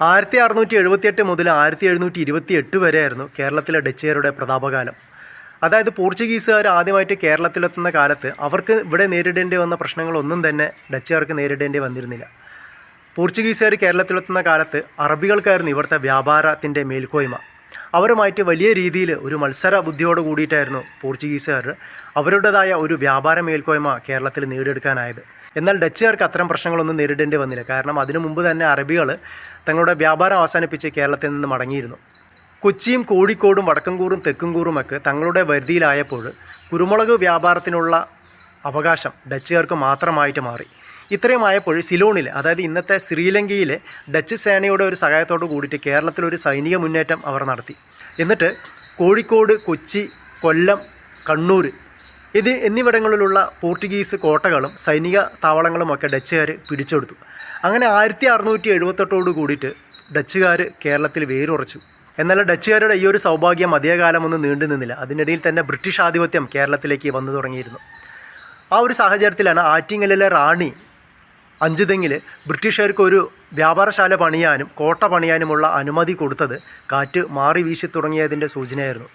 ആയിരത്തി അറുന്നൂറ്റി എഴുപത്തിയെട്ട് മുതൽ ആയിരത്തി എഴുന്നൂറ്റി ഇരുപത്തി എട്ട് വരെയായിരുന്നു കേരളത്തിലെ ഡച്ചുകാരുടെ പ്രതാപകാലം. അതായത് പോർച്ചുഗീസുകാർ ആദ്യമായിട്ട് കേരളത്തിലെത്തുന്ന കാലത്ത് അവർക്ക് ഇവിടെ നേരിടേണ്ടി വന്ന പ്രശ്നങ്ങളൊന്നും തന്നെ ഡച്ചുകാർക്ക് നേരിടേണ്ടി വന്നിരുന്നില്ല. പോർച്ചുഗീസുകാർ കേരളത്തിലെത്തുന്ന കാലത്ത് അറബികൾക്കായിരുന്നു ഇവിടുത്തെ വ്യാപാരത്തിന്റെ മേൽക്കോയ്മ. അവരുമായിട്ട് വലിയ രീതിയിൽ ഒരു മത്സര ബുദ്ധിയോട് കൂടിയിട്ടായിരുന്നു പോർച്ചുഗീസുകാർ അവരുടേതായ ഒരു വ്യാപാര മേൽക്കോയ്മ കേരളത്തിൽ നേടിയെടുക്കാനായത്. എന്നാൽ ഡച്ചുകാർക്ക് അത്തരം പ്രശ്നങ്ങളൊന്നും നേരിടേണ്ടി വന്നില്ല. കാരണം അതിനു മുമ്പ് തന്നെ അറബികൾ തങ്ങളുടെ വ്യാപാരം അവസാനിപ്പിച്ച് കേരളത്തിൽ നിന്ന് മടങ്ങിയിരുന്നു. കൊച്ചിയും കോഴിക്കോടും വടക്കൻകൂറും തെക്കുംകൂറുമൊക്കെ തങ്ങളുടെ വരുതിയിലായപ്പോൾ കുരുമുളക് വ്യാപാരത്തിനുള്ള അവകാശം ഡച്ചുകാർക്ക് മാത്രമായിട്ട് മാറി. ഇത്രയും ആയപ്പോൾ സിലോണിൽ അതായത് ഇന്നത്തെ ശ്രീലങ്കയിലെ ഡച്ച് സേനയുടെ ഒരു സഹായത്തോട് കൂടിയിട്ട് കേരളത്തിൽ ഒരു സൈനിക മുന്നേറ്റം അവർ നടത്തി. എന്നിട്ട് കോഴിക്കോട് കൊച്ചി കൊല്ലം കണ്ണൂർ ഇത് എന്നിവിടങ്ങളിലുള്ള പോർട്ടുഗീസ് കോട്ടകളും സൈനിക താവളങ്ങളുമൊക്കെ ഡച്ചുകാർ പിടിച്ചെടുത്തു. അങ്ങനെ ആയിരത്തി അറുന്നൂറ്റി എഴുപത്തെട്ടോട് കൂടിയിട്ട് ഡച്ചുകാർ കേരളത്തിൽ വേരുറച്ചു. എന്നാൽ ഡച്ചുകാരുടെ ഈ ഒരു സൗഭാഗ്യം അധികകാലമൊന്നും നീണ്ടു നിന്നില്ല. അതിനിടയിൽ തന്നെ ബ്രിട്ടീഷ് ആധിപത്യം കേരളത്തിലേക്ക് വന്നു തുടങ്ങിയിരുന്നു. ആ ഒരു സാഹചര്യത്തിലാണ് ആറ്റിങ്ങലിലെ റാണി അഞ്ചുതെങ്ങിൽ ബ്രിട്ടീഷുകാർക്ക് ഒരു വ്യാപാരശാല പണിയാനും കോട്ട പണിയാനുമുള്ള അനുമതി കൊടുത്തത് കാറ്റ് മാറി വീശി തുടങ്ങിയതിന്റെ സൂചനയായിരുന്നു.